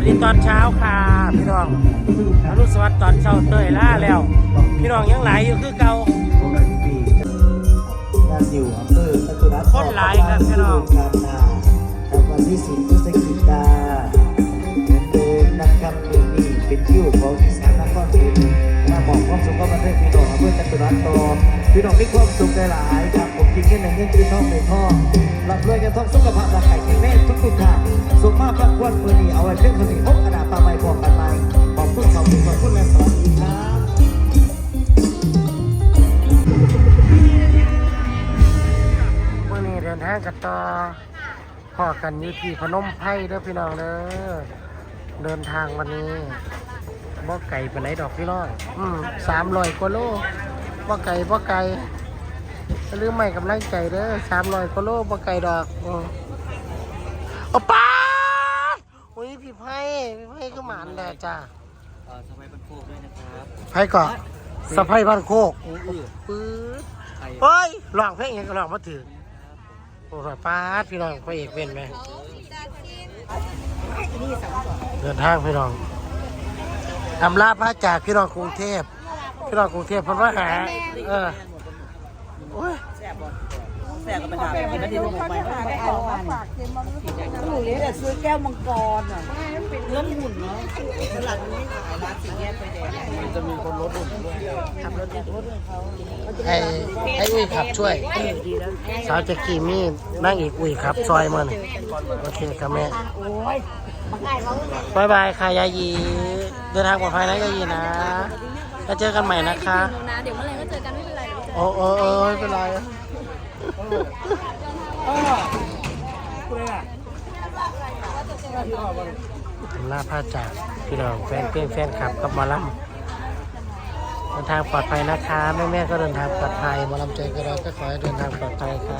วัสดีตอนเช้าค่ะพี่น้องอรุณสวัสดิ์ตอนเช้าเตยล่าแล้ว พี่น้องยังไหลอยู่คือเก่างานอยู่อำเภอสตุรัสคนหลายครับพี่น้องการนาครับวันที่สิบพฤศจิกาเหมือนเดิมนะครับเดือนนี้เป็นคิวของอีสานนครศรีมาบอกความสุขกับประเทศพี่น้องอำเภอสตุรัสต่อพี่น้องมีความสุขหลายครับผมกินแค่หนึ่งเงินคือท้องในท้องรับรวยกันท้องสุขภาพร่างกายแข็งแรงทุกท่านสุขภาพ พันมือนี้เอาไว้เพื่อนคนนี้พบกระดาษปลาใบบอกกันใหม่ขอบคุณขอบคุณขอบคุณและสวัสดีครับเมื่อนี้เดินทางกันต่อพอกันอยู่ที่พนมไพรเด้อพี่น้องเด้อเดินทางวันนี้บ่ไก่ไปไหนดดอกพี่น้องอืมสามร้อยกว่าโลบ่ไก่บ่ไก่ลืมไม่กำลังใจเด้อสามร้อยกว่าโลบ่ไก่ดอกอืมเอป้า ไพ่พี่ไพ่ก็หมานแหละจ้าเอ่อสบายบันโคกด้วยนะครับไพ่ก่อนสะไพ่บ้านโคกอู้ปื๊ดไข่เฮ้ยร้องเพลงยังก็ร้องมาถึงโอ้ยป้าดพี่น้องพระเอกเป็นไหมเดินทางพี่น้องอำลาพระจากพี่น้องกรุงเทพพี่น้องกรุงเทพเพราะว่าหาเออโอ้ยแซ่ บบ่แซ่บก็ไปถามกินนาทีลงไปก็ไม่เอาหนูเนี่ยจะซื้อแก้วมังกรอะเรื่องหุ่นเนาะตลาดมันไม่ขายร้านสี่แยกไฟแดงมันจะมีคนรถหุ่นด้วยขับรถดรถให้เขาไอ้ไอ้อุ้ยขับช่วยสาวจะกี่มีดนั่งอีกอุ้ยครับซอยมันโอเคครับแม่บางไงเขายบายค่ะยายีเดินทางปลอดภัยนะยายีนะแล้วเจอกันใหม่นะคะเดี๋ยวเมื่อไหรก็เจอกันไม่เป็นไรโอ้โอ้โอ้ไม่เป็นไร ลาพาจากพี่น้องแฟนเพื่อนแฟนคลับกับหมาลัมเดินทางปลอดภัยนะคะแม่แม่ๆก็เดินทางปลอดภัยหมาลัมใจก็เราก็ขอให้เดินทางปลอดภัยค่ะ